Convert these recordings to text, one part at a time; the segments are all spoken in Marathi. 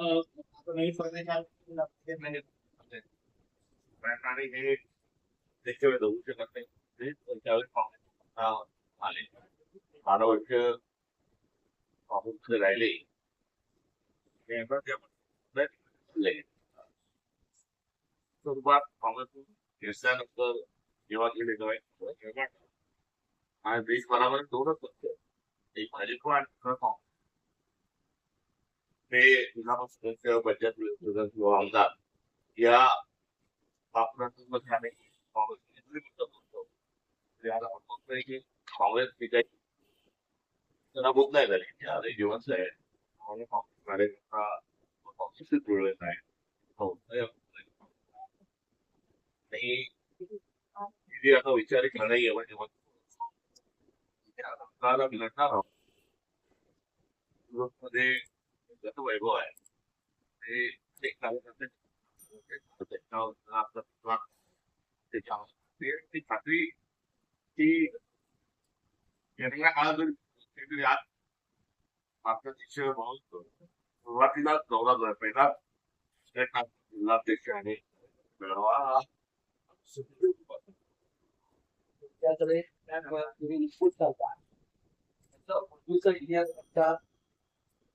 नवीन हे शकत नाही आले बारा वर्ष राहिले स्वरूपात काँग्रेस घेतल्यानंतर जेव्हा गेले तेव्हा आणि देशभरामध्ये दोनच पक्ष एक भाजप आणि काँग्रेस. हे विधान सदस्य पंचायत सदस्य किंवा आमदार या आपल्यामध्ये आम्ही काँग्रेस ही नाही झाली. ती आजही जिवंत आहे आणि काँग्रेस कार्यकर्ता जुळलेला आहे हो. आणि जी आता विचार करणं येवं जेव्हा लढणार आहोत मध्ये गत वैभव आहे ते एक कार्यकर्ते खात्री ती येणाऱ्या काळात जर आज आपल्या शिक्षण म्हणून सुरुवातीला दौरा जो पहिला जिल्हाध्यक्ष आणि मेळावा त्याकडे तुम्ही निष्पूत करता त्याचा पूर्वीचा इतिहास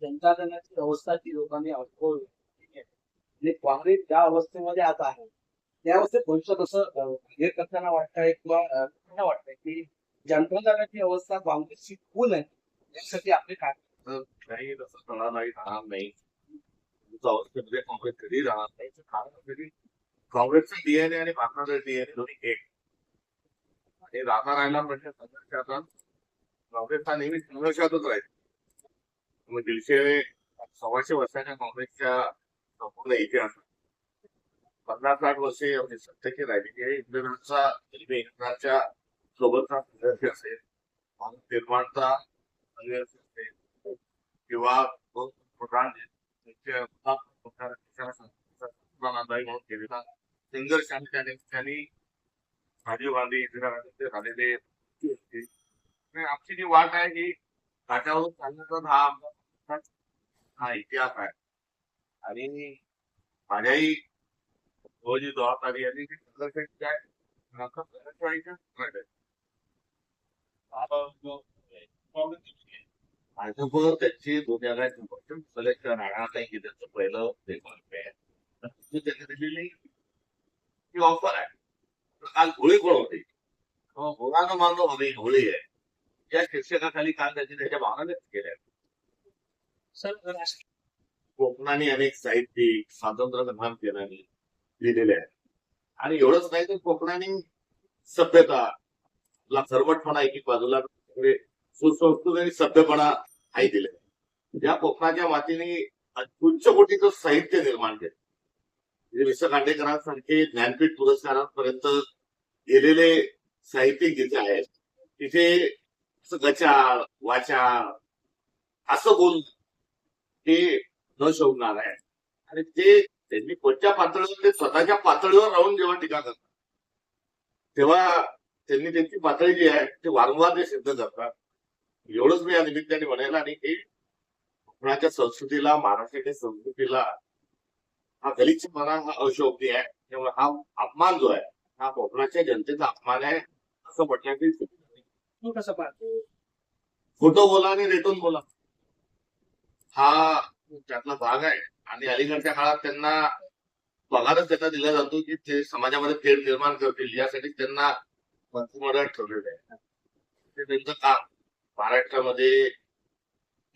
संचालनाची अवस्था ती लोकांनी अनुभवली. ठीक आणि म्हणजे काँग्रेस ज्या अवस्थेमध्ये आता आहे त्या अवस्थेत भविष्यात असं हे करताना वाटतंय किंवा त्यांना वाटतंय की जनप्रदानाची अवस्था काँग्रेसची खून आहे यासाठी आपले काय? नाही तसं होणार नाही राहणार नाही. अवस्थेमध्ये काँग्रेस कधी राहणार नाही. कारण की काँग्रेसचं डीएनए आणि भारताचं डीएनए दोन्ही एक. आणि राहता राहिला म्हणजे संघर्षाचा काँग्रेस हा नेहमी संघर्षातच राहील. मग दीडशे सव्वाशे वर्षाच्या काँग्रेसच्या संपूर्ण इतिहास पन्नास साठ वर्षे म्हणजे सत्तेची राहिलेली आहे इंग्रजांचा सोबतचा संघर्ष असेल माणूस निर्माणचा संघर्ष असेल किंवा प्रधान म्हणून केलेला संघर्ष आणि त्याने त्यांनी राजीव गांधी इंदिरा गांधी ते झालेले आमची जी वाट आहे ही काठावर चालण्याचा हा आमचा हा इतिहास आहे. आणि माझ्याही तो जी जबाबदारी आहे ती संघर्षाची आहे त्याची दुनियाला सिलेक्शन राहणार नाही की त्याचं पहिलं पेपर आहे. त्याची त्यांनी दिलेली ही ऑफर आहे. तर काल होळी कोण होती? होणार मानव होळी होळी आहे. या शीर्षकाखाली काल त्याची त्याच्या भावना व्यक्त केल्या. सर कोकणाने अनेक साहित्यिक स्वातंत्र्य संग्राम लिहिलेले आहेत. आणि एवढंच नाही तर कोकणाने सभ्यता सर्वटपणा एकी बाजूला सुसंस्कृत आणि सभ्यपणा आई दिले. या कोकणाच्या मातीने उच्च कोटीचं साहित्य निर्माण केलं. म्हणजे विस खांडेकरांसारखे ज्ञानपीठ पुरस्कारांपर्यंत गेलेले साहित्यिक जिथे आहेत तिथे गचाळ वाचाळ असं बोल ते न शोभणार आहे. आणि ते त्यांनी कोणत्या पातळीवर ते स्वतःच्या पातळीवर राहून जेव्हा टीका करतात तेव्हा त्यांनी त्यांची पातळी जी आहे ते वारंवार ते सिद्ध करतात. एवढंच मी या निमित्ताने म्हणेल आणि हे कोकणाच्या संस्कृतीला महाराष्ट्राच्या संस्कृतीला हा गलिच्छपणा हा अशोभनीय आहे. त्यामुळे हा अपमान जो आहे हा कोकणाच्या जनतेचा अपमान आहे असं पाहतो खोटं बोला आणि रेटून बोला. हा त्यातला भाग आहे. आणि अलीकडच्या काळात त्यांना पगारच त्यांना दिला जातो की ते समाजामध्ये फेर निर्माण करतील. यासाठी त्यांना मंत्रिमंडळात ठेवलेलं आहे. ते त्यांचं काम महाराष्ट्रामध्ये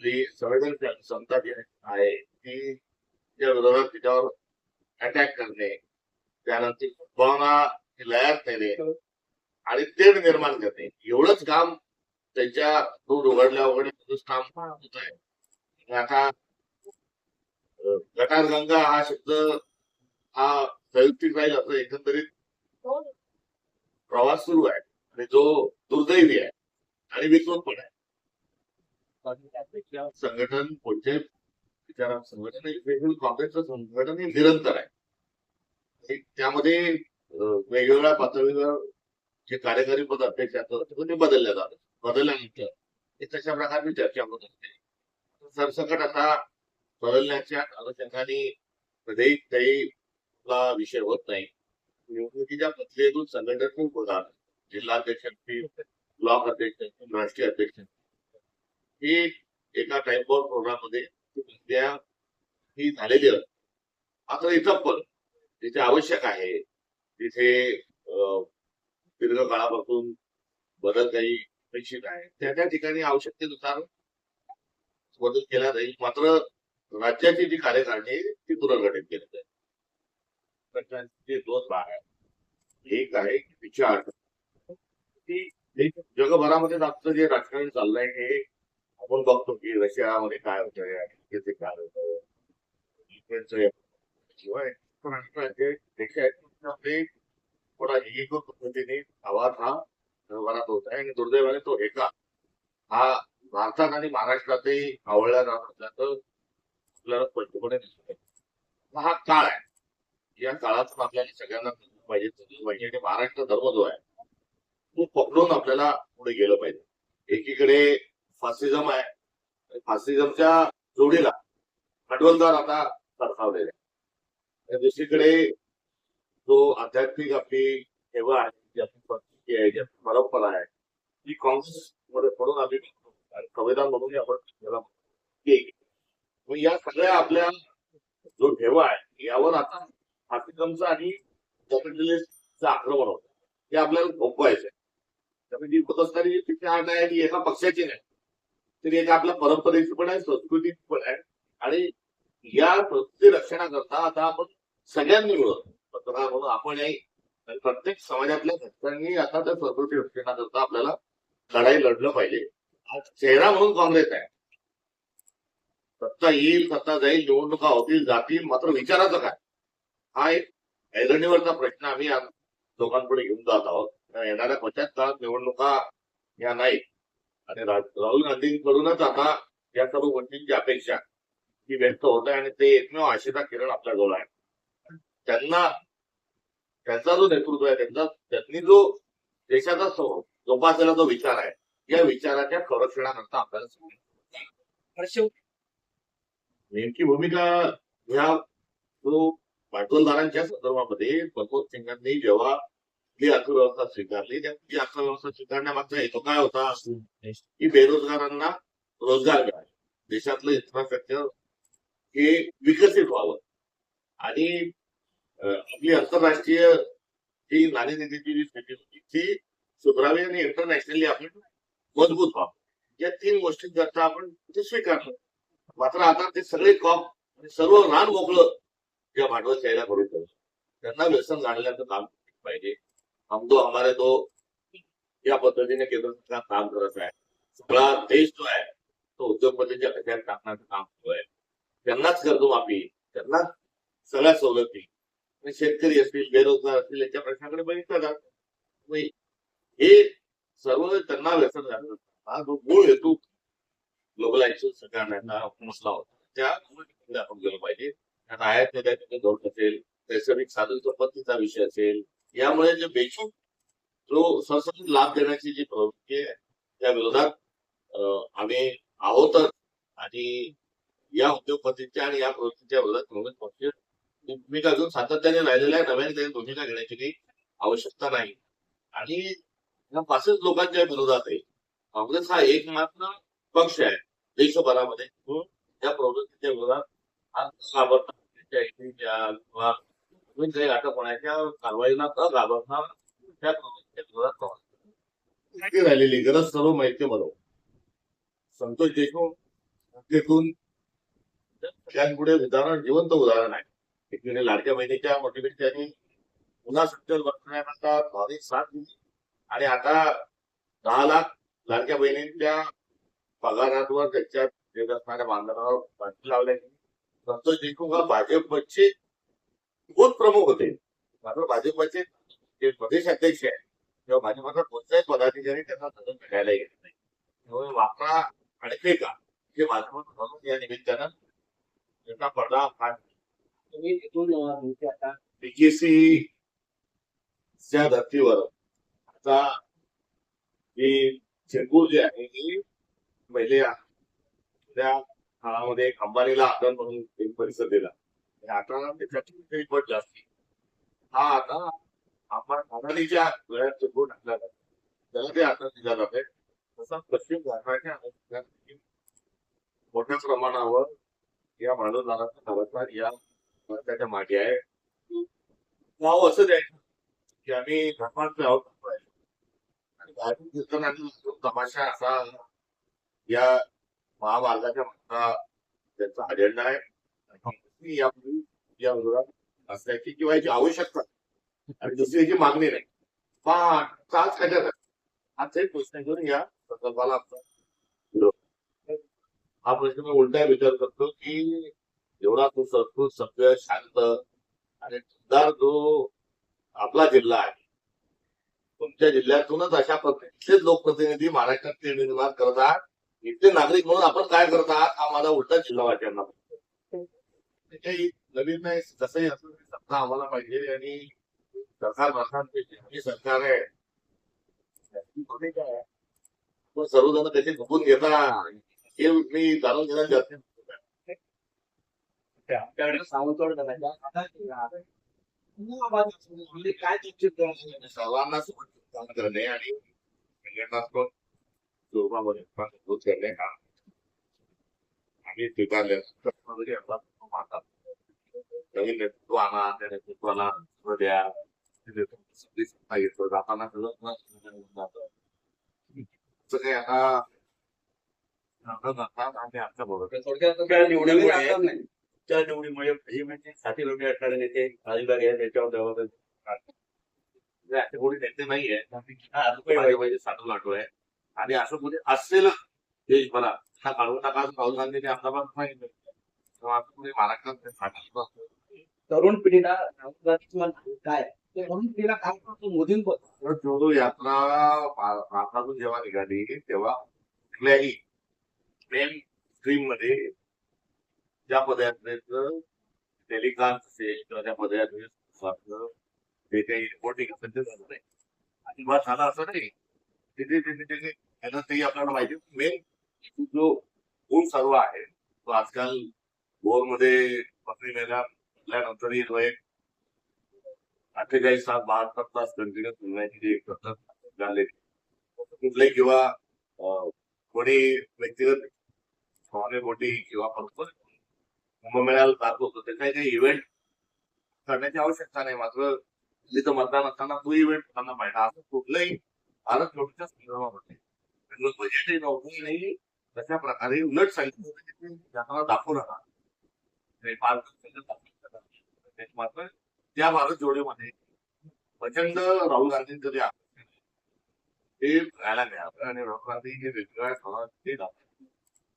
जी संवेदनशील क्षमता जी आहे ती त्या विरोधात तिच्यावर अटॅक करणे त्यानंतर भावना लयात नेणे आणि तेढ निर्माण करणे. एवढंच काम त्यांच्या दूर उघडल्या उघडल्या काम होत आहे. आता गटार गटारगंगा हा शब्द हा संयुक्तिक राहील असं एकंदरीत प्रवास सुरू आहे आणि जो दुर्दैवी आहे आणि विकृत पण आहे. संघटन पुढचे विचारा संघटन वेगवेगळं काँग्रेसचं संघटन हे निरंतर आहे. त्यामध्ये वेगवेगळ्या पातळीवर जे कार्यकारी पद अध्यक्ष असतात ते बदलल्या जातात. बदलल्यानंतर ते तशा प्रकारची चर्चा होत असते सरसकट आता बदलण्याच्या अनुषंगाने कधीही काही आपला विषय होत नाही. निवडणुकीच्या प्रक्रियेतून संघटनात्मक होणार जिल्हाध्यक्ष ब्लॉक अध्यक्ष राष्ट्रीय अध्यक्ष. हे ही एका टाइमबॉल प्रोग्राममध्ये ही झालेली आता मात्र इथं पण जिथे आवश्यक आहे तिथे अं, दीर्घ काळापासून बदल काही अपेक्षित आहे त्या त्या ठिकाणी आवश्यकतेनुसार बदल केला जाईल मात्र राज्याची जी कार्यकारणी आहे, ती पुनर्गठित केली जाईल प्रश्नांचे दोन भाग आहेत. एक आहे की विचार ती जगभरामध्ये आजचं जे राजकारण चाललंय हे आपण बघतो की रशियामध्ये काय होतं अमेरिकेचे काय होतं युक्रेनचं शिवाय देश आहेत पद्धतीने आवाज हा जगभरात होत आहे आणि दुर्दैवाने तो एका हा भारतात आणि महाराष्ट्रातही आवडला जात असल्याचं आपल्याला स्पष्टपणे दिसत आहे हा काळ आहे. या काळातून आपल्याला सगळ्यांना समजलं पाहिजे समजलं पाहिजे. आणि महाराष्ट्र धर्म जो आहे तो पकडून आपल्याला पुढे गेलं पाहिजे. एकीकडे फासिझम आहे. फासिझमच्या जोडीला भांडवलदार आता सरसावलेला आहे. दुसरीकडे जो आध्यात्मिक आपली सेवा आहे जी आपली संस्कृती आहे जी आपली परंपरा आहे ती काँग्रेस मध्ये म्हणून आम्ही संविधान म्हणून आपण त्याला मग या सगळ्या आपल्या जो ठेवा आहे यावर आता फासिझमचं आणि कॅपिटलिस्टचं आक्रमण होतं हे आपल्याला थोपवायचं आहे त्यामुळे जी होत असणारी जी पिछाड आहे ती एका पक्षाची नाही तर एक आपल्या परंपरेची पण आहे संस्कृतीची पण आहे आणि या संस्कृती रक्षणाकरता आता आपण सगळ्यांनी मिळून पत्रकार म्हणून आपणही प्रत्येक समाजातल्या घटकांनी आता त्या संस्कृती रक्षणाकरता आपल्याला लढाई लढलं पाहिजे. चेहरा म्हणून काँग्रेस आहे. सत्ता येईल सत्ता जाईल निवडणुका होतील जातील मात्र विचाराचं काय? हा एक ऐरणीवरचा प्रश्न आम्ही आज लोकांपुढे घेऊन जात आहोत. येणाऱ्या पश्चात काळात निवडणुका या नाही आणि राहुल गांधींकडूनच आता या सर्व गोष्टींची अपेक्षा ही व्यक्त होत आहे आणि ते एकमेव आशेचा किरण आपल्याजवळ आहे त्यांना त्यांचा जो नेतृत्व आहे त्यांचा त्यांनी जो देशाचा जोपासलेला जो विचार आहे या विचाराच्या संरक्षणाकरता आपल्याला नेमकी भूमिका ह्या जो भांडवलदारांच्या संदर्भामध्ये मनमोहन सिंगांनी जेव्हा ही अर्थव्यवस्था स्वीकारली त्या ती अर्थव्यवस्था स्वीकारण्यामागचा हेतू काय होता? की बेरोजगारांना रोजगार मिळावे देशातलं इन्फ्रास्ट्रक्चर हे विकसित व्हावं. आणि आपली आंतरराष्ट्रीय जी नाणेनिधीची जी स्थिती होती ती सुधारावी आणि इंटरनॅशनली आपण मजबूत व्हावं या तीन गोष्टींकरता आपण ते स्वीकारतो. मात्र आता ते सगळे कॉप आणि सर्व रान मोकळं ज्या भांडवलशाहीला करून शकतो त्यांना व्यसन जाणल्याचं काम पाहिजे. हम तो हमारे तो या पद्धतीने केंद्र सरकार काम करत आहे. सगळा देश जो आहे तो उद्योगपतींच्या खड्यात टाकण्याचं काम सुरू आहे. त्यांनाच कर्जमाफी त्यांना सगळ्या सवलती. आणि शेतकरी असतील बेरोजगार असतील याच्या प्रश्नाकडे बघितलं जात हे सर्व त्यांना व्यसन झालं. हा जो मूळ हेतू ग्लोबलायझेशन स्वीकारण्याचा मसला होता. त्या आपण गेलं पाहिजे. त्यात आयात निर्यातीचे धोरण असेल नैसर्गिक साधन संपत्तीचा विषय असेल यामुळे जे बेचूक जो सरसकट लाभ देण्याची जी प्रवृत्ती आहे त्या विरोधात आम्ही आहोतच. आणि या उद्योगपतींच्या आणि या प्रवृत्तीच्या विरोधात काँग्रेस पक्ष भूमिका घेऊन सातत्याने राहिलेल्या नव्याने त्यांनी भूमिका घेण्याची काही आवश्यकता नाही. आणि या पाचच लोकांच्या विरोधात आहे. काँग्रेस हा एकमात्र पक्ष आहे देशभरामध्ये. हो. प्रवृत्तीच्या विरोधात नवीन काही अटक होण्याच्या कारवाईला न घाबरणार? त्या प्रवृत्तीच्या विरोधात काँग्रेस राहिलेली गरज सर्व माहिती बरोबर संतोष देशमुख हत्येतून पुढे उदाहरण जिवंत उदाहरण आहे. एकीकडे लाडक्या बहिणीच्या मोटिवेट त्यांनी पुन्हा सत्तेवर बसण्याकरता भाविक साथ दिली. आणि आता दहा लाख लाडक्या बहिणींच्या पगारांवर त्याच्या देत असणाऱ्या मानधनावर बातमी लावल्याची संतोष देशमुख हा भाजपचे खूप प्रमुख होते. मात्र भाजपचे जे प्रदेश अध्यक्ष आहे किंवा भाजपचा कोणताही पदाधिकारी त्यांना सदन भेटायला येत नाही. त्यामुळे वापरा आणि फेका हे भाजपचं म्हणून या निमित्तानं त्याचा पडदा फाट तुम्ही तिथून आता बीकेसी च्या धर्तीवर आता ही चेंबूर जे आहे ही पहिले त्या काळामध्ये एक अंबानीला आदर म्हणून एक परिसर दिला. आता त्याच्यातून पट जास्ती. हा आता आपण वेळात चुकून टाकला जातो. त्याला ते आता दिला जाते तसा पश्चिम भारताच्या मोठ्या प्रमाणावर या भांडवलदाराचा खबरदार या भारताच्या मागे आहे. नाव असं द्यायचं की आम्ही धर्मांचे आहोत आणि तमाशा असा या महामार्गाच्या मागचा त्यांचा अजेंडा आहे. यापूर्वी या विरोधात असल्याची किंवा याची आवश्यकता आणि दुसरी याची मागणी नाही. पण काच कशात आहे? हाच एक प्रश्न घेऊन या प्रकल्पाला आमचा विरोध. हा प्रश्न मी उलटा विचार करतो की एवढा तो संस्कृत सभ्य शांत आणि सुंदर जो आपला जिल्हा आहे तुमच्या जिल्ह्यातूनच अशा पद्धतीचे लोकप्रतिनिधी महाराष्ट्रात निर्माण करतात इथले नागरिक म्हणून आपण काय करत आहात हा माझा उलटा जिल्हा वाट्यांना नवीन नाही जसंही असं सत्ता आम्हाला पाहिजे आणि सरकार पाहिजे सरकार आहे पण सर्वजण कसे झुकून घेतात हे मी जाणून घेण्यात जास्त आमच्याकडे सावंतवाड करायचा म्हणजे काय करायचं? सर्वांना काम करणे आणि करणे हा आम्ही स्वीकारले. आपला मानतात नवीन नेतृत्व आणा त्या नेतृत्वाला द्या. सगळी सत्ता घेतो. जाताना सगळं जातं. काही आता आमच्या बरोबर. थोडक्यात त्या त्या निवडीमुळे भाजी म्हणजे साथी लोक असणारे नेते अधिकारी आहेत त्याच्यावर म्हणजे असे कोणी नेते हा, म्हणजे लाटू आहे. आणि असं कुठे असलेलं देशभरात हा काढून टाका असं राहुल गांधीने अहमदाबाद सांगितलं तेव्हा कुठे महाराष्ट्रात. तरुण पिढीला राहुल गांधी काय? ते तरुण पिढीला काय करतो मोदींबद्दल जोडो यात्रा भारतातून जेव्हा निघाली तेव्हा कुठल्याही मेन स्ट्रीममध्ये त्या पदयात्रेचं टेलिकास्ट असेल किंवा त्या पदयात्रेचं जे काही रिपोर्टिंग असेल ते झालं नाही. अजिबात झालं असं नाही. तिथे तिथे तिथे त्यांना ते आपल्याला माहिती मेन जो गुण सर्व आहे तो आजकाल बोरमध्ये पत्नी मेला म्हटल्यानंतरही तो एक. अठ्ठेचाळीस तास बहात्तर तास कंटिन्यू सुनण्याची जी एक पद्धत झालेली. कुठल्याही किंवा कोणी व्यक्तिगत भावने मोठी किंवा फक्त कुंभमेळ्याला जात होतो. त्याचा काही इव्हेंट करण्याची आवश्यकता नाही. मात्र तिथं मतदान असताना तो इव्हेंट त्यांना पाहिजे असं कुठलंही भारत जोडच्या संदर्भामध्ये. त्यांचं बजेटही नव्हतं नाही तशा प्रकारे उलट सांगितलं होतं की तुम्ही दाखवू नका. मात्र त्या भारत जोडीमध्ये प्रचंड राहुल गांधींचं जे आकर्षण ते राहायला मिळालं. आणि राहुल गांधी हे वेगवेगळ्या स्थळात ते दाखवतात.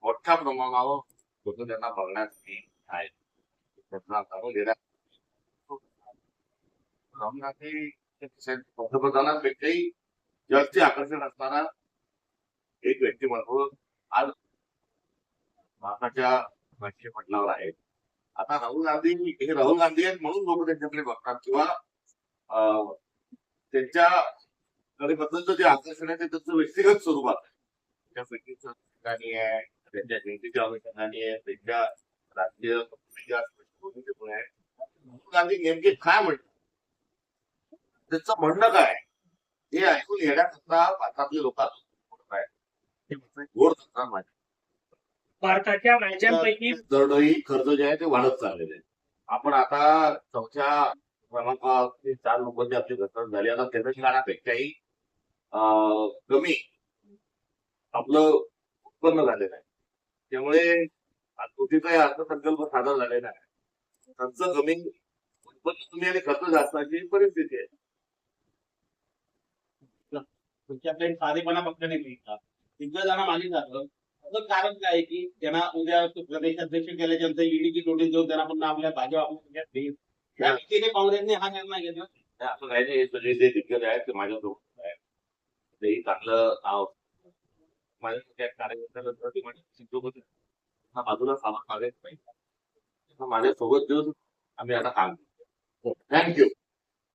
मोठ्या प्रमाणावर होतं त्यांना बघण्यासाठी आहेत त्यांना जाणून घेण्यात पंतप्रधानांपेक्षाही जास्त आकर्षण असणारा एक व्यक्तिमत्व आज भारताच्या राजकीय पटलावर आहे आता राहुल गांधी हे राहुल गांधी आहेत म्हणून लोक त्यांच्याकडे बघतात किंवा अं, त्यांच्या बद्दलचं जे आकर्षण आहे ते त्यांचं व्यक्तिगत स्वरूपात आहे. त्यांच्या व्यक्तीच्या ठिकाणी आहे त्यांच्या जयंतीच्या अनुषंगाने आहे त्यांच्या राजकीय गांधी नेमके काय म्हणतात त्यांचं म्हणणं काय? हे ऐकून घेण्याकरता भारतातले लोक गोड धंदा माझा. भारताच्या राज्यांपैकी दरडोई खर्च जे आहे ते वाढत चाललेले आहे आपण आता चौथ्या क्रमांकावरती चार लोकांची आपली घसरण झाली आता अं, कमी आपलं उत्पन्न झालेलं आहे त्यामुळे कृतीचाही अर्थसंकल्प सादर झालेला आहे खर्च कमी उत्पन्न कमी आणि खर्च जास्त अशी परिस्थिती आहे. तुमच्याकडे साधेपणा फक्त नाही मिळतात जाणं मागे जातं त्याचं कारण काय आहे की त्यांना उद्या प्रदेश अध्यक्ष केल्याच्यानंतर ईडीची नोटीस देऊन त्यांना पुन्हा आपल्या भाजप काँग्रेसने हा निर्णय घेतला. असं काही नाही. सगळे जे दिग्गज आहेत ते माझ्यासोबत आहेत. तेही चांगलं नाव. माझ्या कार्यकर्त्याला हा बाजूला सामान मागायचं नाही माझ्यासोबत देऊन आम्ही आता काम थँक्यू हो,